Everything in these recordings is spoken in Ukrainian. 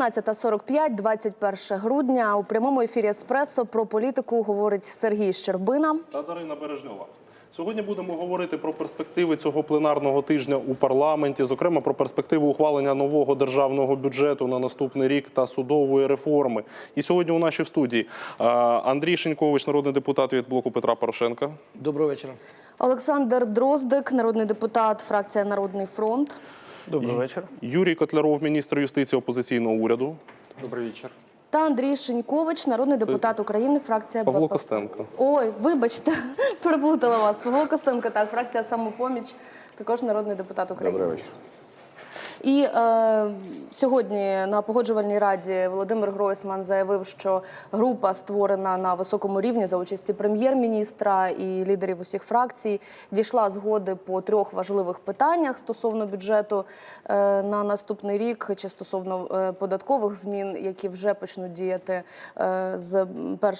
19.45, 21 грудня. У прямому ефірі Еспресо про політику говорить Сергій Щербина. та Дарина Бережньова. Сьогодні будемо говорити про перспективи цього пленарного тижня у парламенті, зокрема про перспективу ухвалення нового державного бюджету на наступний рік та судової реформи. І сьогодні у нашій студії Андрій Шенькович, народний депутат від блоку Петра Порошенка. Доброго вечора. Олександр Дроздик, народний депутат, фракція Народний фронт. Доброго вечір. Юрій Котляров, міністр юстиції опозиційного уряду. Добрий вечір. Та Андрій Шинькович, народний депутат України, фракція Павло БП. Костенко. Ой, вибачте, переплутала вас. Павло Костенко, так, фракція самопоміч, також народний депутат України. Добрий вечір. І е, сьогодні на погоджувальній раді Володимир Гройсман заявив, що група створена на високому рівні за участі прем'єр-міністра і лідерів усіх фракцій дійшла згоди по трьох важливих питаннях стосовно бюджету е, на наступний рік чи стосовно е, податкових змін, які вже почнуть діяти е, з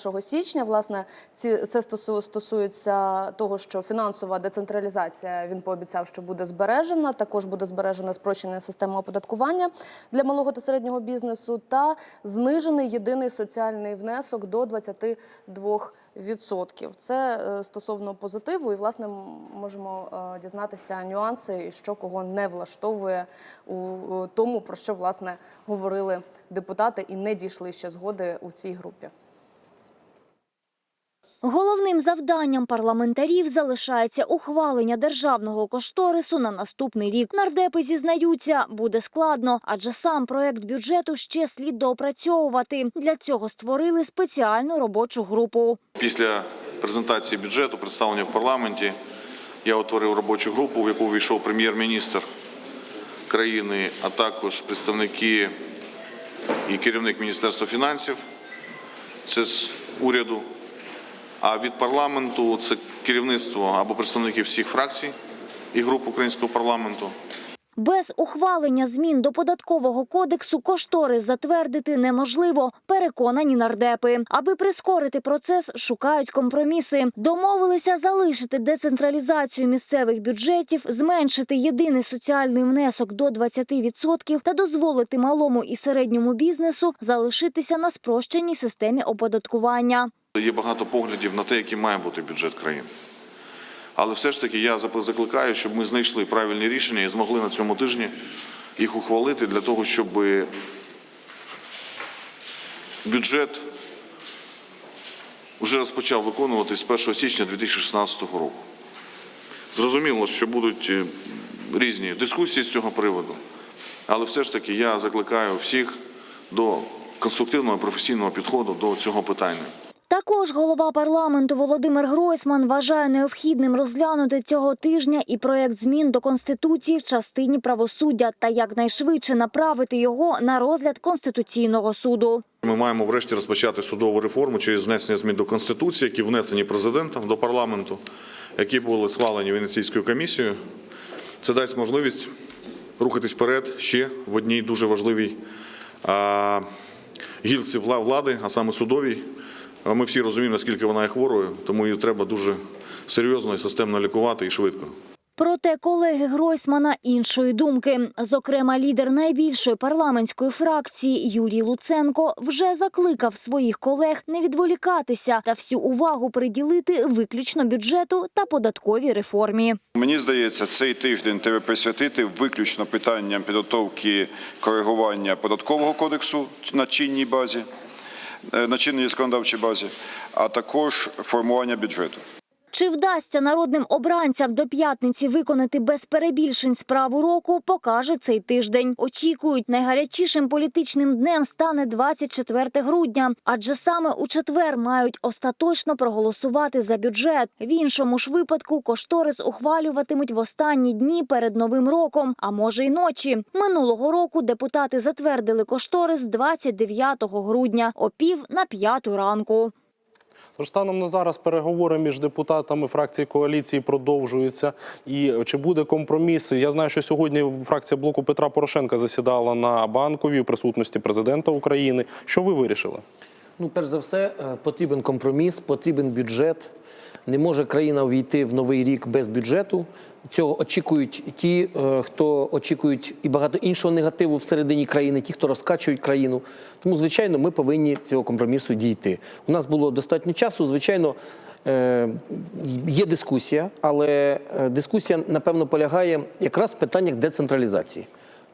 1 січня. Власне, ці це стосу- стосується того, що фінансова децентралізація він пообіцяв, що буде збережена. Також буде збережена спрощена система оподаткування для малого та середнього бізнесу та знижений єдиний соціальний внесок до 22%. Це е, стосовно позитиву, і власне можемо е, дізнатися нюанси, що кого не влаштовує у у тому, про що власне говорили депутати, і не дійшли ще згоди у цій групі. Головним завданням парламентарів залишається ухвалення державного кошторису на наступний рік. Нардепи зізнаються, буде складно, адже сам проект бюджету ще слід доопрацьовувати. Для цього створили спеціальну робочу групу. Після презентації бюджету, представлення в парламенті, я утворив робочу групу, в яку увійшов прем'єр-міністр країни, а також представники і керівник Міністерства фінансів, це з уряду. А від парламенту це керівництво або представники всіх фракцій і груп українського парламенту. Без ухвалення змін до податкового кодексу кошторис затвердити неможливо, переконані нардепи. Аби прискорити процес, шукають компроміси. Домовилися залишити децентралізацію місцевих бюджетів, зменшити єдиний соціальний внесок до 20% та дозволити малому і середньому бізнесу залишитися на спрощеній системі оподаткування. Є багато поглядів на те, який має бути бюджет країни. Але все ж таки я закликаю, щоб ми знайшли правильні рішення і змогли на цьому тижні їх ухвалити для того, щоб бюджет вже розпочав виконуватись з 1 січня 2016 року. Зрозуміло, що будуть е, різні дискусії з цього приводу, але все ж таки я закликаю всіх до конструктивного професійного підходу до цього питання. Також голова парламенту Володимир Гройсман вважає необхідним розглянути цього тижня і проект змін до конституції в частині правосуддя та якнайшвидше направити його на розгляд конституційного суду. Ми маємо врешті розпочати судову реформу через внесення змін до Конституції, які внесені президентом до парламенту, які були схвалені Венеційською комісією. Це дасть можливість рухатись вперед ще в одній дуже важливій гілці влади, а саме судовій. А Ми всі розуміємо, наскільки вона є хворою, тому її треба дуже серйозно і системно лікувати і швидко. Проте колеги Гройсмана іншої думки. Зокрема, лідер найбільшої парламентської фракції Юрій Луценко вже закликав своїх колег не відволікатися та всю увагу приділити виключно бюджету та податковій реформі. Мені здається, цей тиждень треба присвятити виключно питанням підготовки коригування податкового кодексу на чинній базі, на чинній законодавчій базі, а також формування бюджету. Чи вдасться народним обранцям до п'ятниці виконати без перебільшень справу року, покаже цей тиждень. Очікують, найгарячішим політичним днем стане 24 грудня, адже саме у четвер мають остаточно проголосувати за бюджет. В іншому ж випадку кошторис ухвалюватимуть в останні дні перед новим роком, а може й ночі. Минулого року депутати затвердили кошторис 29 грудня о пів на п'яту ранку. Тож станом на зараз переговори між депутатами фракції коаліції продовжуються. І чи буде компроміс? Я знаю, що сьогодні фракція блоку Петра Порошенка засідала на банковій у присутності президента України. Що ви вирішили? Ну, перш за все, е, потрібен компроміс, потрібен бюджет. Не може країна увійти в новий рік без бюджету. Цього очікують ті, е, хто очікують і багато іншого негативу всередині країни, ті, хто розкачують країну. Тому, звичайно, ми повинні цього компромісу дійти. У нас було достатньо часу. Звичайно, е, є дискусія, але е, дискусія, напевно, полягає якраз в питаннях децентралізації.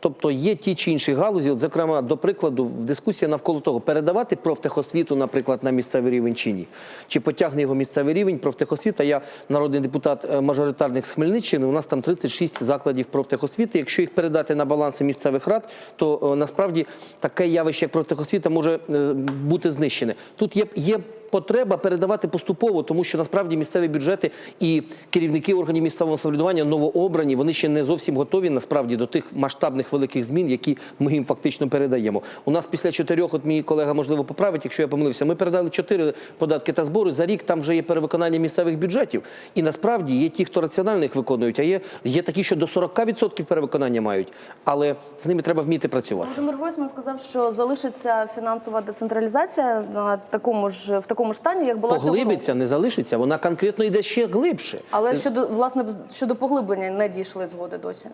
Тобто є ті чи інші галузі, от, зокрема, до прикладу, дискусія навколо того, передавати профтехосвіту, наприклад, на місцевий рівень чи ні. Чи потягне його місцевий рівень профтехосвіта. Я народний депутат е, мажоритарник з Хмельниччини. У нас там 36 закладів профтехосвіти. Якщо їх передати на баланси місцевих рад, то е, насправді таке явище, як профтехосвіта, може е, бути знищене. Тут є, є потреба передавати поступово, тому що насправді місцеві бюджети і керівники органів місцевого самоврядування новообрані, вони ще не зовсім готові насправді до тих масштабних великих змін, які ми їм фактично передаємо. У нас після чотирьох, от мій колега можливо поправить, якщо я помилився, ми передали чотири податки та збори. За рік там вже є перевиконання місцевих бюджетів. І насправді є ті, хто раціонально їх виконують, а є, є такі, що до 40% перевиконання мають. Але з ними треба вміти працювати. Володимир Гройсман сказав, що залишиться фінансова децентралізація на такому ж в такому ж стані, як була цього року. Поглибиться, не залишиться, вона конкретно йде ще глибше. Але щодо власне щодо поглиблення не дійшли згоди досі.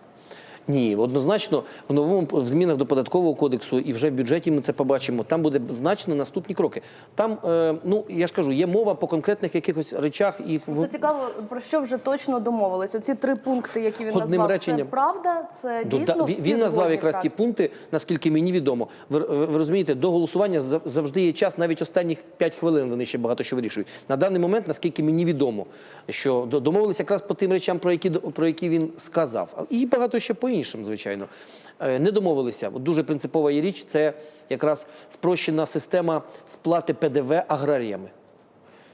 Ні, однозначно в новому в змінах до податкового кодексу і вже в бюджеті ми це побачимо. Там буде значно наступні кроки. Там, е, ну я ж кажу, є мова по конкретних якихось речах і Просто цікаво, про що вже точно домовились. Оці три пункти, які він Одним назвав, це правда, це дійсно да, він, всі він назвав якраз ті пункти, наскільки мені відомо. Ви, ви, розумієте, до голосування зав- завжди є час, навіть останніх 5 хвилин вони ще багато що вирішують. На даний момент, наскільки мені відомо, що до- домовилися якраз по тим речам, про які про які він сказав, і багато ще по іншим, звичайно. Е, Не домовилися. От Дуже принципова є річ. Це якраз спрощена система сплати ПДВ аграріями.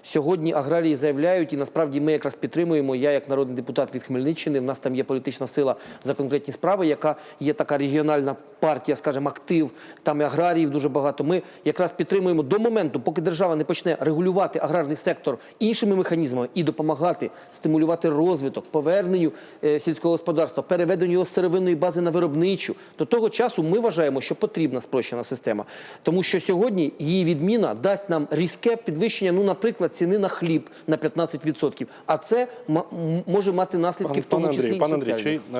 Сьогодні аграрії заявляють, і насправді ми якраз підтримуємо. Я, як народний депутат від Хмельниччини, в нас там є політична сила за конкретні справи, яка є така регіональна партія, скажімо, актив, там і аграріїв дуже багато. Ми якраз підтримуємо до моменту, поки держава не почне регулювати аграрний сектор іншими механізмами і допомагати стимулювати розвиток, поверненню е, сільського господарства, переведенню його з сировинної бази на виробничу. До того часу ми вважаємо, що потрібна спрощена система, тому що сьогодні її відміна дасть нам різке підвищення, ну, наприклад, ціни на хліб на 15%. А це ма- може мати наслідки, в тому числі і пане Андрій, чи, е,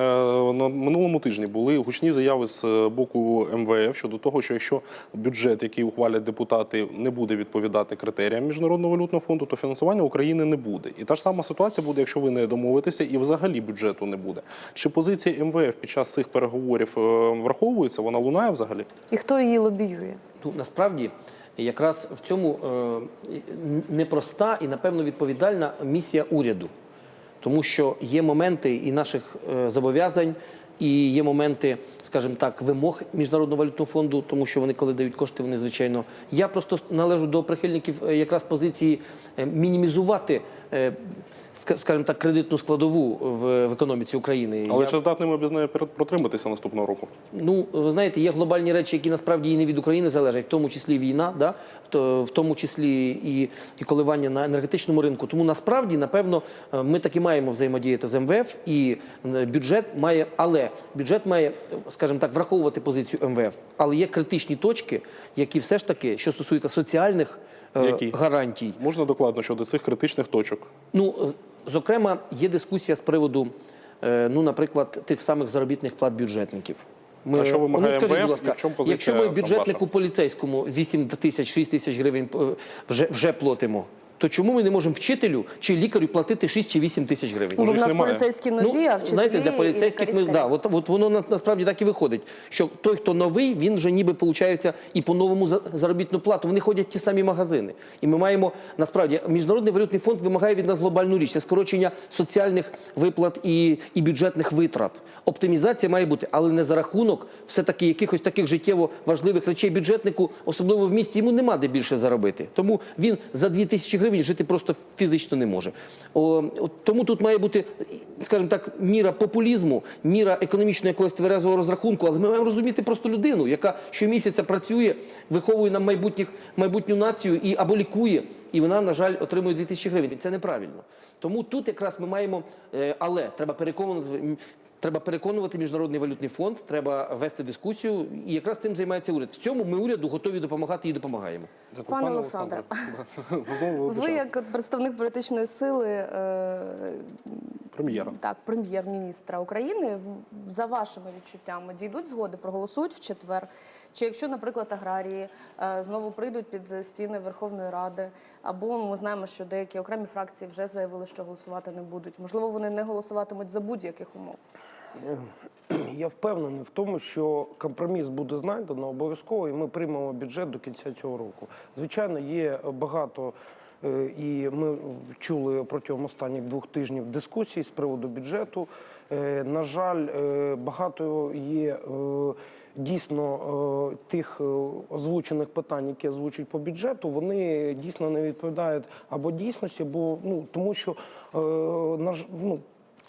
на минулому тижні були гучні заяви з е, боку МВФ щодо того, що якщо бюджет, який ухвалять депутати, не буде відповідати критеріям міжнародного валютного фонду, то фінансування України не буде. І та ж сама ситуація буде, якщо ви не домовитеся, і взагалі бюджету не буде. Чи позиція МВФ під час цих переговорів е, враховується? Вона лунає взагалі? І хто її лобіює? Ну, насправді, якраз в цьому е, непроста і, напевно, відповідальна місія уряду. Тому що є моменти і наших е, зобов'язань, і є моменти, скажімо так, вимог Міжнародного валютного фонду, тому що вони, коли дають кошти, вони звичайно. Я просто належу до прихильників е, якраз позиції мінімізувати. Скажімо так, кредитну складову в, в економіці України. Але Я- чи здатні ми без неї протриматися наступного року? Ну, ви знаєте, є глобальні речі, які насправді і не від України залежать, в тому числі війна, да? в, то- в тому числі і, і коливання на енергетичному ринку. Тому насправді, напевно, е, ми таки маємо взаємодіяти з МВФ, і е, бюджет має, але бюджет має, скажімо так, враховувати позицію МВФ. Але є критичні точки, які все ж таки, що стосуються соціальних е, Які? гарантій, Можна докладно щодо цих критичних точок? Ну, зокрема, є дискусія з приводу, е, ну, наприклад, тих самих заробітних плат бюджетників. А що вимагає ну, скажіть, МВФ будь ласка, в чому позиція якщо ми бюджетнику там, поліцейському 8 тисяч, 6 тисяч гривень е, вже, вже платимо, то чому ми не можемо вчителю чи лікарю платити 6 чи 8 тисяч гривень? Ну, бо в нас немає. поліцейські нові, а вчителі знаєте, для поліцейських ми да, от, от воно на- насправді так і виходить. Що той, хто новий, він вже ніби получається і по новому за- заробітну плату. Вони ходять в ті самі магазини. І ми маємо насправді міжнародний валютний фонд вимагає від нас глобальну річ. Це скорочення соціальних виплат і, і бюджетних витрат. Оптимізація має бути, але не за рахунок все таки якихось таких життєво важливих речей бюджетнику, особливо в місті. Йому нема де більше заробити. Тому він за 2 тисячі гривень жити просто фізично не може. О, тому тут має бути, скажімо так, міра популізму, міра економічного якогось тверезого розрахунку, але ми маємо розуміти просто людину, яка щомісяця працює, виховує нам майбутніх, майбутню націю і або лікує, і вона, на жаль, отримує 2 тисячі гривень. Це неправильно. Тому тут якраз ми маємо, е, але треба переконано, Треба переконувати міжнародний валютний фонд, треба вести дискусію, і якраз цим займається уряд. В цьому ми уряду готові допомагати і допомагаємо. Дякую, Пане Олександре, Ви, як представник політичної сили, е, прем'єра. так, прем'єр-міністра України, за вашими відчуттями, дійдуть згоди, проголосують в четвер. Чи якщо, наприклад, аграрії е, знову прийдуть під стіни Верховної Ради, або ми знаємо, що деякі окремі фракції вже заявили, що голосувати не будуть. Можливо, вони не голосуватимуть за будь-яких умов. Я впевнений в тому, що компроміс буде знайдено обов'язково, і ми приймемо бюджет до кінця цього року. Звичайно, є багато. е, І ми чули протягом останніх двох тижнів дискусій з приводу бюджету. Е, На жаль, е, багато є е, дійсно е, тих е, озвучених питань, які озвучують по бюджету, вони дійсно не відповідають або дійсності, або ну тому, що е, на ну,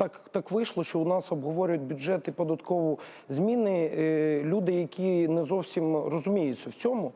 так, так вийшло, що у нас обговорюють бюджет і податкову зміни е, люди, які не зовсім розуміються в цьому.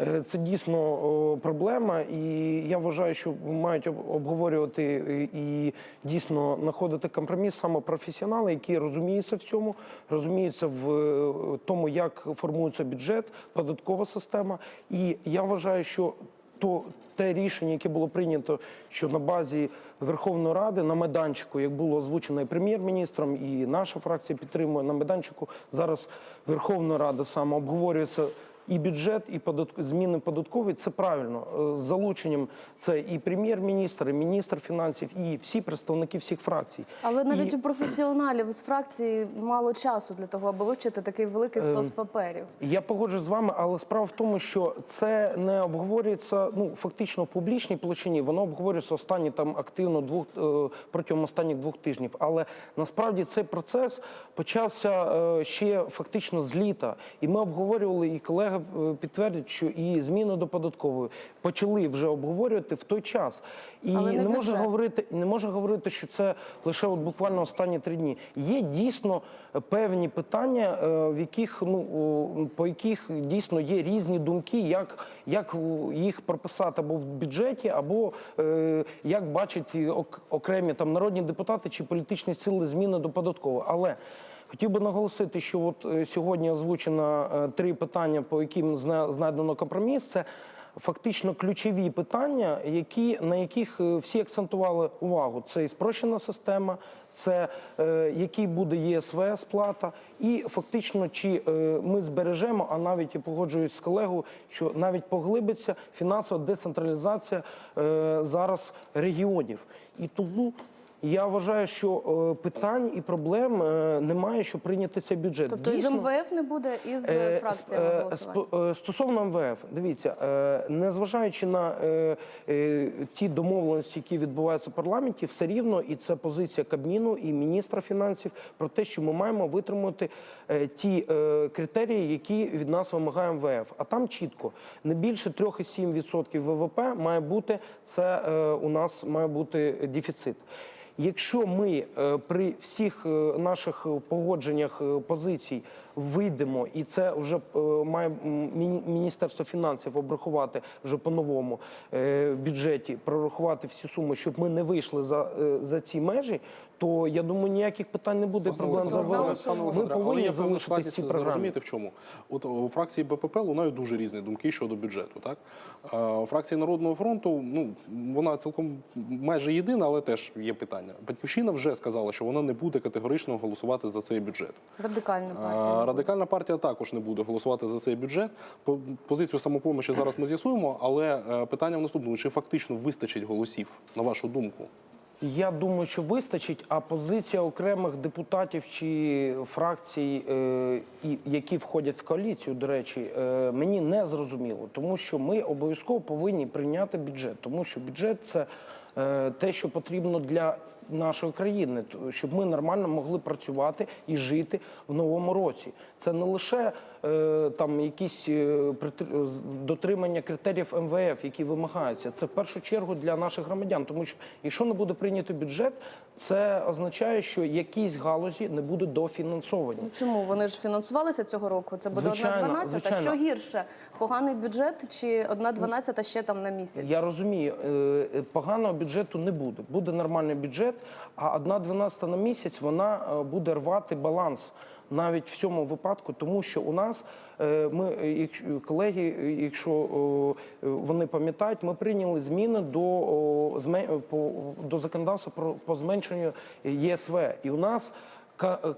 Е, Це дійсно проблема, і я вважаю, що мають обговорювати е, і дійсно знаходити компроміс саме професіонали, які розуміються в цьому, розуміються в тому, як формується бюджет, податкова система. І я вважаю, що то те рішення, яке було прийнято, що на базі Верховної Ради на майданчику, як було озвучено і прем'єр-міністром, і наша фракція підтримує на майданчику. Зараз Верховна Рада саме обговорюється. І бюджет, і податк... зміни податкові це правильно. Е, З залученням це і прем'єр-міністр, і міністр фінансів, і всі представники всіх фракцій. Але навіть І- у професіоналів з фракції мало часу для того, аби вивчити такий великий стос паперів. Я погоджуюсь з вами, але справа в тому, що це не обговорюється ну фактично в публічній площині. Воно обговорюється останні там активно двох е, протягом останніх двох тижнів. Але насправді цей процес почався е, ще фактично з літа, і ми обговорювали, і колеги е, підтвердять, що і зміни до податкової почали вже обговорювати в той час. І Але не не бюджет. говорити, не можна говорити, що це лише от буквально останні три дні. Є дійсно певні питання, е, в яких ну по яких дійсно є різні думки, як, як їх прописати або в бюджеті, або е, як бачать ок- окремі там народні депутати чи політичні сили зміни до податкового. Але Хотів би наголосити, що от е, сьогодні озвучено е, три питання, по яким знайдено компроміс. Це фактично ключові питання, які, на яких е, всі акцентували увагу. Це і спрощена система, це е, який буде ЄСВ сплата, і фактично, чи е, ми збережемо, а навіть і погоджуюсь з колегою, що навіть поглибиться фінансова децентралізація е, зараз регіонів. І тому. Я вважаю, що е, питань і проблем е, немає, щоб прийняти цей бюджет. Тобто із МВФ не буде, і з Е, фракціями голосування. Стосовно МВФ, дивіться, незважаючи на ті домовленості, які відбуваються в парламенті, все рівно і це позиція Кабміну і міністра фінансів про те, що ми маємо витримати е, ті критерії, які від нас вимагає МВФ. А там чітко не більше 3,7% ВВП має бути це у нас має бути дефіцит. Якщо ми е, при всіх е, наших е, погодженнях позицій вийдемо, і це вже е, має Міністерство фінансів обрахувати вже по-новому е, в бюджеті, прорахувати всі суми, щоб ми не вийшли за, е, за ці межі, то я думаю, ніяких питань не буде проблем за Ми повинні залишити ці програми. зрозуміти в чому. От у фракції БПП лунають дуже різні думки щодо бюджету. Так Е, у фракції Народного фронту ну вона цілком майже єдина, але теж є питання. Батьківщина вже сказала, що вона не буде категорично голосувати за цей бюджет. Радикальна партія. Радикальна партія також не буде голосувати за цей бюджет. По- Позицію самопомочі зараз ми з'ясуємо, але е, питання в наступному: чи фактично вистачить голосів, на вашу думку? Я думаю, що вистачить, а позиція окремих депутатів чи фракцій, е, які входять в коаліцію, до речі, е, мені не зрозуміло, тому що ми обов'язково повинні прийняти бюджет, тому що бюджет це те, що потрібно для нашої країни, щоб ми нормально могли працювати і жити в новому році. Це не лише е, там якісь е, дотримання критеріїв МВФ, які вимагаються. Це в першу чергу для наших громадян, тому що якщо не буде прийнято бюджет, це означає, що якісь галузі не будуть дофінансовані. Ну, Чому вони ж фінансувалися цього року? Це буде Звичайно, одна дванадцята. Що гірше? Поганий бюджет чи одна дванадцята ще там на місяць? Я розумію, е, поганого бюджету бюджету не буде. Буде нормальний бюджет, а одна дванадцята на місяць вона е, буде рвати баланс. Навіть в цьому випадку, тому що у нас е, ми, колеги, якщо е, вони пам'ятають, ми прийняли зміни до, до законодавства про по зменшенню ЄСВ. І у нас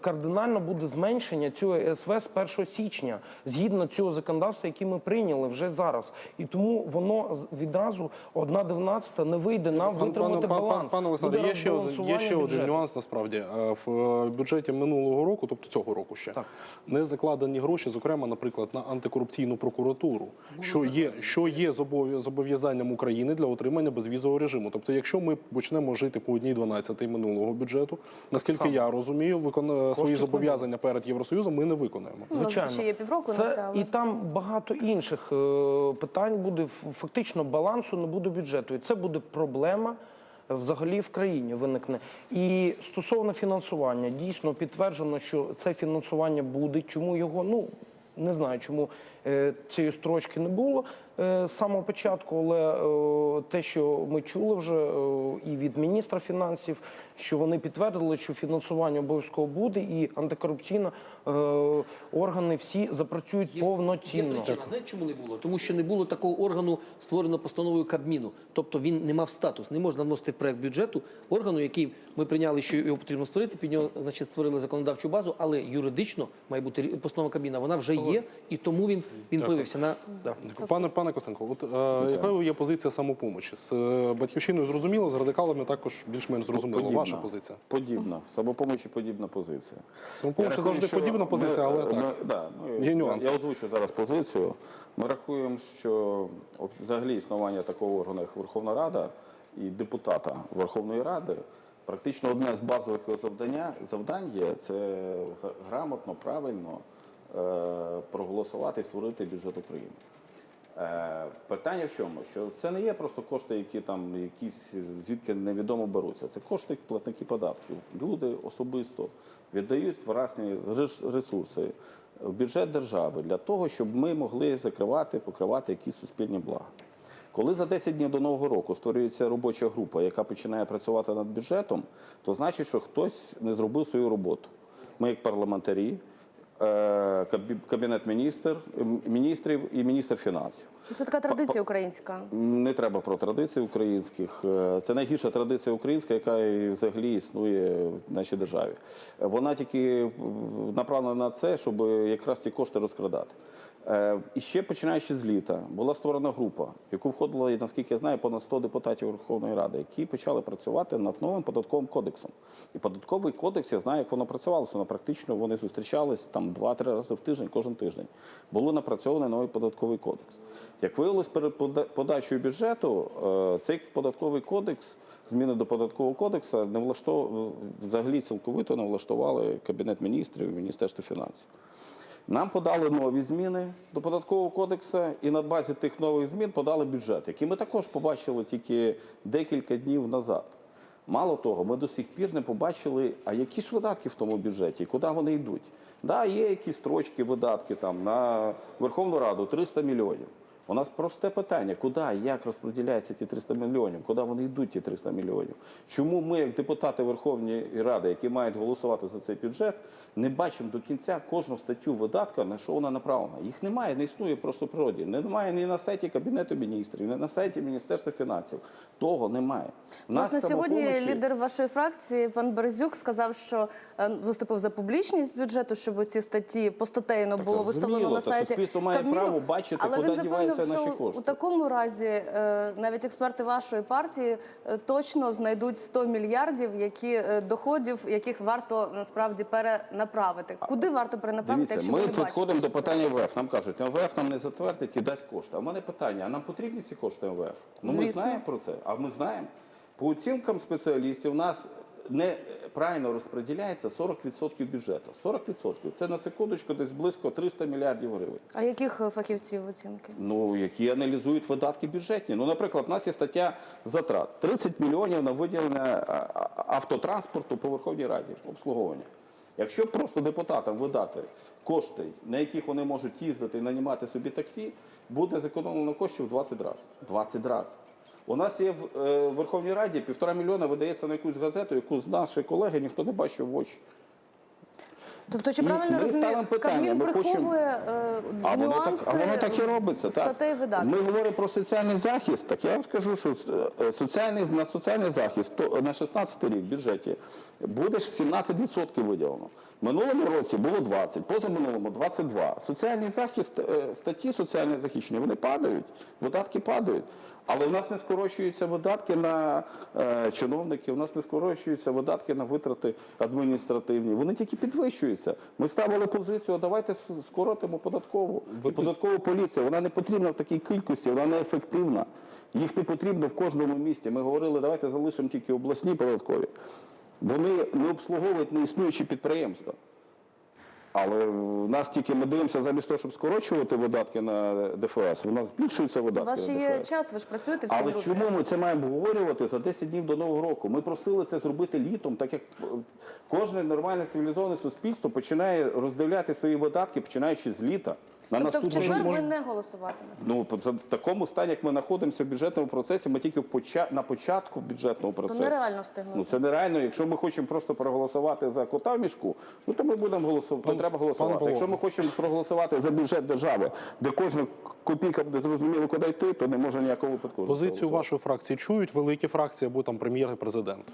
кардинально буде зменшення цього ЄСВ з 1 січня, згідно цього законодавства, яке ми прийняли вже зараз. І тому воно відразу одна дванадцята не вийде нам витримати баланс. Пане Олександре, є ще, один, є ще один нюанс насправді. Е, В е, бюджеті минулого року, тобто цього року ще, Так. не закладені гроші, зокрема, наприклад, на антикорупційну прокуратуру, що є, що є зобов'язанням України для отримання безвізового режиму. Тобто, якщо ми почнемо жити по одній 12 минулого бюджету, наскільки я розумію, викон... свої зобов'язання перед Євросоюзом ми не виконаємо. Ну, нас ще є півроку на це. Але... І там багато інших е, питань буде. Фактично балансу не буде бюджету. І це буде проблема е, взагалі в країні виникне. І стосовно фінансування, дійсно підтверджено, що це фінансування буде. Чому його, ну, не знаю, чому е, цієї строчки не було е, з самого початку, але е, те, що ми чули вже е, і від міністра фінансів, що вони підтвердили, що фінансування обов'язково буде, і антикорупційно е, органи всі запрацюють Є- повноцінно. Є причина. Знаєте, чому не було? Тому що не було такого органу, створено постановою Кабміну. Тобто він не мав статус. Не можна вносити в проект бюджету органу, який ми прийняли, що його потрібно створити. Під нього значить, створили законодавчу базу, але юридично має бути постанова Кабміна. Вона вже є, і тому він, він появився на да. Пане пане Костенко, от е, яка є позиція самопомочі? З е, батьківщиною зрозуміло, з радикалами також більш-менш зрозуміло. Ваша позиція. Подібна. Самопомочі подібна позиція. Самопомочі завжди подібна позиція, ми- але так. ми- да, ну, Є нюанси. Я озвучу зараз позицію. Ми рахуємо, що взагалі існування такого органу, як Верховна Рада і депутата Верховної Ради, практично одне з базових завдання, завдань є це грамотно, правильно е, проголосувати і створити бюджет України. Е, Питання в чому? Що це не є просто кошти, які там якісь звідки невідомо беруться. Це кошти платники податків. Люди особисто віддають власні ресурси в бюджет держави для того, щоб ми могли закривати, покривати якісь суспільні блага. Коли за 10 днів до нового року створюється робоча група, яка починає працювати над бюджетом, то значить, що хтось не зробив свою роботу. Ми, як парламентарі, кабінет міністр, міністрів і міністр фінансів. Це така традиція українська. Не треба про традиції українських. Е, Це найгірша традиція українська, яка і взагалі існує в нашій державі. Е, Вона тільки направлена на це, щоб якраз ці кошти розкрадати. Е, І ще починаючи з літа була створена група, в яку входило, наскільки я знаю, понад 100 депутатів Верховної Ради, які почали працювати над новим податковим кодексом. І податковий кодекс, я знаю, як воно працювалося. Воно практично вони зустрічались там 2-3 рази в тиждень, кожен тиждень. Було напрацьований новий податковий кодекс. Як виявилось перед пода- подачею бюджету, е, цей податковий кодекс, зміни до податкового кодексу не влаштов... взагалі цілковито не влаштували Кабінет міністрів і Міністерство фінансів. Нам подали нові зміни до податкового кодексу, і на базі тих нових змін подали бюджет, який ми також побачили тільки декілька днів назад. Мало того, ми до сих пір не побачили, а які ж видатки в тому бюджеті, куди вони йдуть. Да, є якісь строчки видатки там на Верховну Раду 300 мільйонів. У нас просте питання, куди як розподіляються ті 300 мільйонів, куди вони йдуть, ті 300 мільйонів. Чому ми, як депутати Верховної Ради, які мають голосувати за цей бюджет, не бачимо до кінця кожну статтю видатка, на що вона направлена? Їх немає, не існує просто в природі. Немає ні на сайті Кабінету міністрів, ні на сайті Міністерства фінансів. Того немає. Нас Власне, сьогодні лідер вашої фракції, пан Березюк, сказав, що е, виступив за публічність бюджету, щоб ці статті постатейно було виставлено на сайті. суспільство має Кабміну. право бачити, Але куди він запевнив, діваються наші кошти. у такому разі е, навіть експерти вашої партії е, точно знайдуть 100 мільярдів, які е, доходів, яких варто насправді перенаправити. Куди варто перенаправити, Дивіться, якщо ми ви не бачите? підходимо до питання МВФ. Нам кажуть, МВФ нам не затвердить і дасть кошти. А в мене питання: а нам потрібні ці кошти МВФ? Ну ми Звісно. знаємо про це. А ми знаємо. По оцінкам спеціалістів, у нас неправильно розподіляється 40% бюджету. 40% – це на секундочку десь близько 300 мільярдів гривень. А яких е, фахівців оцінки? Ну, які аналізують видатки бюджетні. Ну, наприклад, у нас є стаття затрат. 30 мільйонів на виділення автотранспорту по Верховній Раді, обслуговування. Якщо просто депутатам видати кошти, на яких вони можуть їздити і нанімати собі таксі, буде зекономлено коштів 20 разів. 20 разів. У нас є в е, Верховній Раді півтора мільйона видається на якусь газету, яку з наші колеги ніхто не бачив в очі. Тобто, чи правильно розумію, Кабмін приховує е, А воно, так, нюанси а воно так і робиться. статей видатків? Ми говоримо про соціальний захист. Так я вам скажу, що е, соціальний, на соціальний захист то, на 16 рік в бюджеті буде 17% виділено. Минулому році було 20, позаминулому 22. Соціальний захист, е, статті соціальне захищення, вони падають, видатки падають. Але в нас не скорочуються видатки на е, чиновників, у нас не скорочуються видатки на витрати адміністративні. Вони тільки підвищуються. Ми ставили позицію, давайте скоротимо податкову. І податкову поліцію. Вона не потрібна в такій кількості, вона не ефективна. Їх не потрібно в кожному місті. Ми говорили, давайте залишимо тільки обласні податкові. Вони не обслуговують неіснуючі підприємства. Але в нас тільки ми дивимося замість того, щоб скорочувати видатки на ДФС, у нас збільшуються У вас ще є час, ви ж працюєте в цій Але групі. чому ми це маємо обговорювати за 10 днів до Нового року? Ми просили це зробити літом, так як е, кожне нормальне цивілізоване суспільство починає роздивляти свої видатки, починаючи з літа. На Тобто в четвер рік. ви не голосуватимете? Ну, в такому стані, як ми знаходимося в бюджетному процесі, ми тільки поча- на початку бюджетного То процесу. нереально встигнути. Ну це нереально. Якщо ми хочемо просто проголосувати за кота в мішку, ну то ми будемо голосувати. Пан- треба голосувати. Павло. Якщо ми хочемо проголосувати за бюджет держави, де кожна копійка буде зрозуміло, куди йти, то не може ніякого випадку. Позицію вашої фракції чують великі фракції або там прем'єр і президент.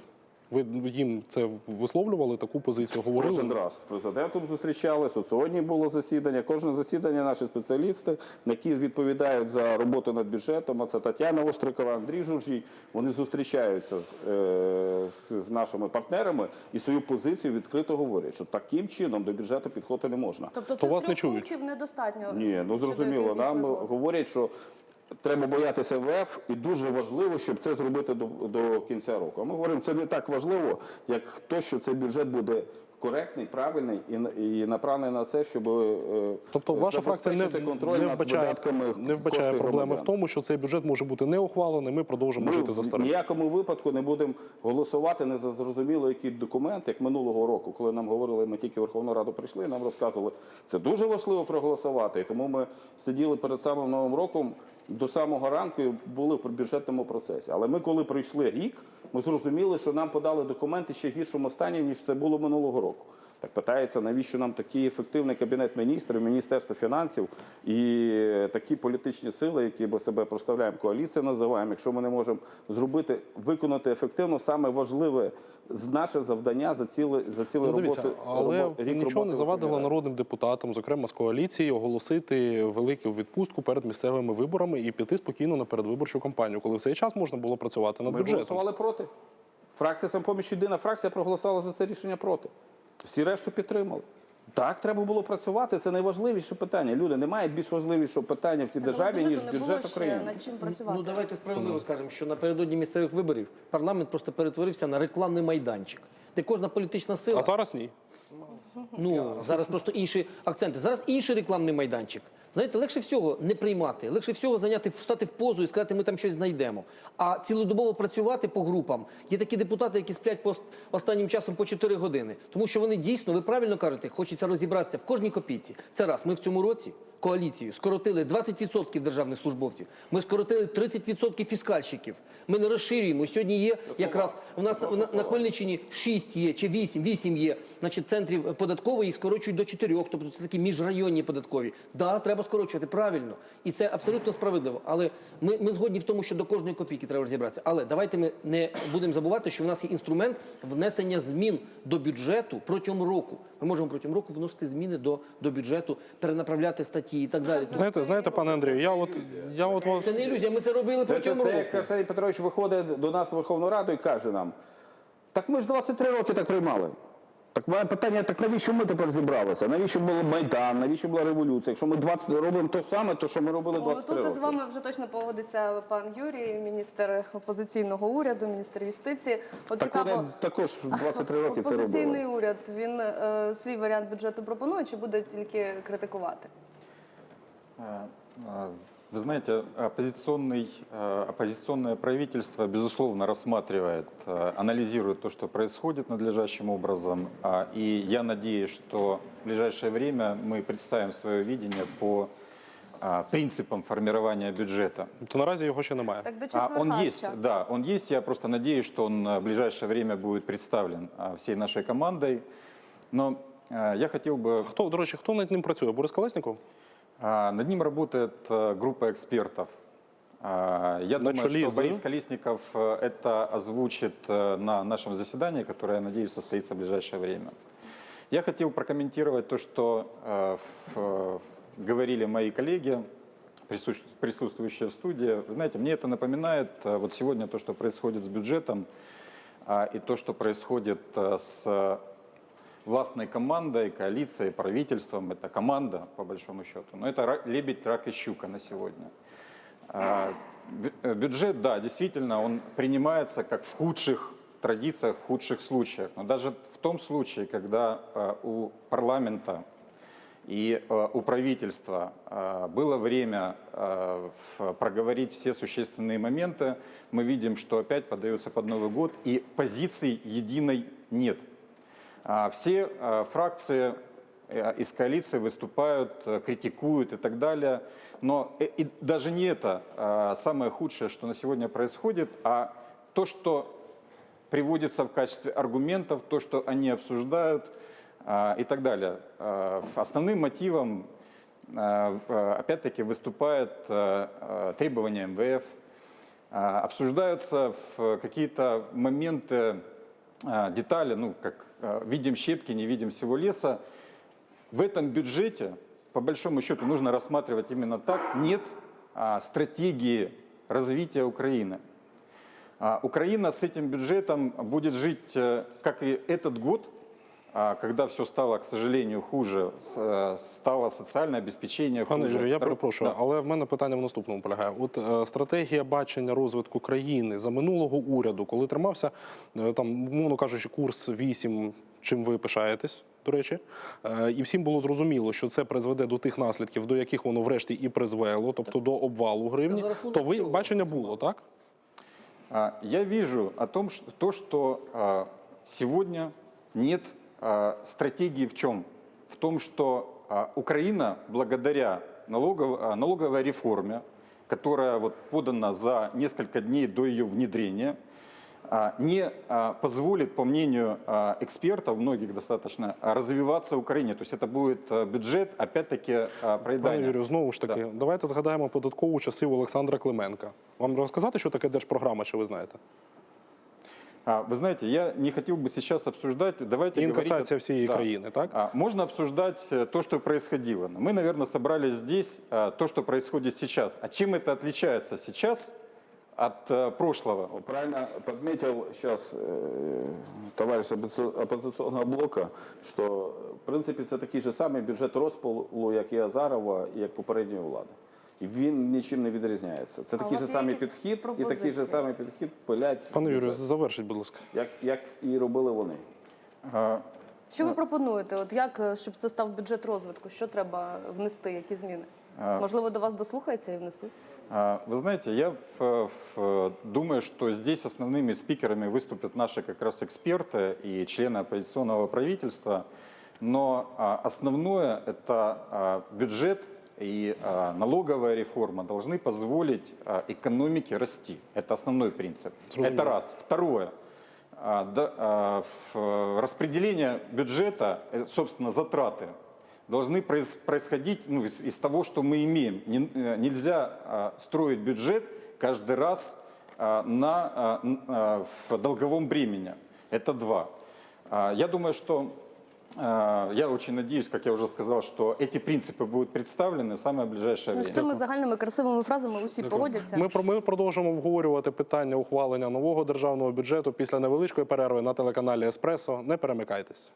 Ви їм це висловлювали, таку позицію говорили? Кожен раз з президентом зустрічалися. От сьогодні було засідання. Кожне засідання наші спеціалісти, які відповідають за роботу над бюджетом. А це Тетяна Острикова, Андрій Журжій. Вони зустрічаються з, е, з, нашими партнерами і свою позицію відкрито говорять, що таким чином до бюджету підходити не можна. Тобто вас трьох пунктів недостатньо? Ні, ну зрозуміло. Нам згоди? говорять, що треба боятися ВФ, і дуже важливо, щоб це зробити до, до кінця року. А ми говоримо, це не так важливо, як то, що цей бюджет буде. Коректний, правильний і, і направлений на це, щоб е, Тобто ваша фракція не, контроль не над вбачає, видатками не вбачає проблеми в тому, що цей бюджет може бути не ухвалений, ми продовжимо Ми жити за в старим. ніякому випадку не будемо голосувати не за зрозуміло який документ, як минулого року, коли нам говорили, ми тільки Верховну Раду прийшли, нам розказували, це дуже важливо проголосувати. І тому ми сиділи перед самим новим роком до самого ранку і були в бюджетному процесі. Але ми, коли пройшли рік, ми зрозуміли, що нам подали документи ще в гіршому стані, ніж це було минулого року. Так питається, навіщо нам такий ефективний кабінет міністрів, міністерство фінансів і такі політичні сили, які ми себе проставляємо, коаліція називаємо. Якщо ми не можемо зробити, виконати ефективно, саме важливе наше завдання за ціле за ціле Ну, дивіться, роботи. але робо- рік нічого роботи не завадило народним депутатам, зокрема з коаліції, оголосити велику відпустку перед місцевими виборами і піти спокійно на передвиборчу кампанію, коли в цей час можна було працювати над Ми бюджетом. голосували проти. Фракція самопоміч єдина фракція проголосувала за це рішення проти. Всі решту підтримали. Так, треба було працювати. Це найважливіше питання. Люди, немає більш важливішого питання в цій Так, державі, ніж бюджет України. над чим працювати. Ну давайте справедливо скажемо, що напередодні місцевих виборів парламент просто перетворився на рекламний майданчик, де кожна політична сила А зараз ні. Ну зараз просто інші акценти. Зараз інший рекламний майданчик. Знаєте, легше всього не приймати, легше всього зайняти, встати в позу і сказати, ми там щось знайдемо. А цілодобово працювати по групам. Є такі депутати, які сплять по останнім часом по 4 години. Тому що вони дійсно, ви правильно кажете, хочеться розібратися в кожній копійці. Це раз. Ми в цьому році коаліцію скоротили 20% державних службовців. Ми скоротили 30% фіскальщиків. Ми не розширюємо. Сьогодні є якраз у нас на, на, на Хмельниччині 6 є чи 8, 8 є. Значить, центрів податкових їх скорочують до 4, тобто це такі міжрайонні податкові. Да, треба скорочувати правильно, і це абсолютно справедливо. Але ми, ми згодні в тому, що до кожної копійки треба розібратися. Але давайте ми не будемо забувати, що в нас є інструмент внесення змін до бюджету протягом року. Ми можемо протягом року вносити зміни до, до бюджету, перенаправляти статті і так далі. Знаєте, знаєте, пане Андрію, я от я от вас Це не ілюзія. Ми це робили Це, це, протягом року. як Арсеній Петрович виходить до нас в Верховну Раду і каже нам: так ми ж 23 роки так приймали. Так моє питання, так навіщо ми тепер зібралися? Навіщо був Майдан, навіщо була революція? Якщо ми 20 робимо те саме, то що ми робили О, 23 Тут з вами вже точно погодиться пан Юрій, міністр опозиційного уряду, міністр юстиції. От Так цікаво, вони також 23 роки це опозиційний уряд він е, свій варіант бюджету пропонує чи буде тільки критикувати? А, а, Вы знаете, оппозиционный, а, оппозиционное правительство, безусловно, рассматривает, а, анализирует то, что происходит надлежащим образом. А, И я надеюсь, что в ближайшее время мы представим свое видение по а, принципам формирования бюджета. То наразі його ще немає. Так до А, четверга он ж есть, час. да, он есть. Я просто надеюсь, что он а, в ближайшее время будет представлен а, всей нашей командой. Но а, я хотел бы... Хто, до речі, хто над ним працює? Борис Колесніков? А, Над ним работает а, группа экспертов. А, Я думаю, что Борис Колесников а, это озвучит а, на нашем заседании, которое, я надеюсь, состоится в ближайшее время. Я хотел прокомментировать то, что говорили мои коллеги, присутствующие в студии. Вы знаете, мне это напоминает вот сегодня то, что происходит с бюджетом, а, и то, что происходит с властной командой, коалицией, правительством. Это команда, по большому счету. Но это лебедь, рак и щука на сегодня. А, э, Бюджет, да, действительно, он принимается как в худших традициях, в худших случаях. Но даже в том случае, когда а, у парламента и э, у правительства было время проговорить все существенные моменты. Мы видим, что опять подается под Новый год, и позиции единой нет. А Все э, фракции э, из коалиции выступают, э, критикуют и так далее. Но э, и даже не это э, самое худшее, что на сегодня происходит, а то, что приводится в качестве аргументов, то, что они обсуждают а, и так далее. А, Основным мотивом, а, а, опять-таки, выступает а, а, требования МВФ, а, обсуждаются какие-то моменты, а, детали, ну, как а, видим щепки, не видим всего леса. В этом бюджете, по большому счету, нужно рассматривать именно так, нет а, стратегии развития Украины. А, Украина с этим бюджетом будет жить, э, как и этот год, а, когда все стало, к сожалению, хуже, э, стало социальное обеспечение Пане. Юрію, я перепрошую, Да. але в мене питання в наступному полягає. От е, стратегія бачення розвитку країни за минулого уряду, коли тримався е, там, мовно кажучи, курс 8, чим ви пишаєтесь, до речі, е, і всім було зрозуміло, що це призведе до тих наслідків, до яких воно врешті і призвело, тобто до обвалу гривні. То ви бачення було, так? Я вижу о том, что, то, что а, сегодня нет стратегии в чем? В том, что Украина благодаря налогов- налоговой реформе, которая вот подана за несколько дней до ее внедрения, не позволит, по мнению экспертов, многих достаточно, а, развиваться Украине. То есть это будет бюджет, опять-таки, а, Пане. Юрію, знову ж таки, давайте згадаємо податкову часів Олександра Клименка. Вам розказати, що таке держпрограма, чи ви знаєте? А, Вы знаете, я не хотел бы сейчас обсуждать, давайте говорить... Інкасація о- всієї Да. країни, так? А, Можно обсуждать э, то, что происходило. Но Мы, наверное, собрались здесь, а, то, что происходит сейчас. А чем это отличается сейчас от э, прошлого? Вот Правильно подметил сейчас товарищ оппози- оппозиционного блока, що в принципі це такий же самий бюджет розпалу, як і Азарова, і як попередньої влади. І він нічим не відрізняється. Це А у такий вас же є самий якісь підхід, і такий же пропозиції? самий підхід пилять, Пане Юрію, бюджет, завершіть, будь ласка. як, як і робили вони. А, Що ви пропонуєте? От як е, щоб це став бюджет розвитку? Що треба внести? Які зміни? А. Можливо, до вас дослухаються і внесуть? А, Вы знаете, я в- в- думаю, что здесь основными спикерами выступят наши как раз эксперты и члены оппозиционного правительства. Но а, основное – это а, бюджет и а, налоговая реформа должны позволить а, экономике расти. Это основной принцип. Зрозуміло. Это раз. Второе. А, распределение бюджета, э, собственно, затраты должны проис- происходить ну, из, из того, что мы имеем. Э, нельзя строить бюджет каждый раз на, в долговом бремени. Это два. Я думаю, что я очень надеюсь, как я уже сказал, что эти принципы будут представлены в самое ближайшее Ну, время. з цими загальними красивими фразами усі погодяться. Ми, про- ми продовжимо обговорювати питання ухвалення нового державного бюджету після невеличкої перерви на телеканалі Еспресо. Не перемикайтесь.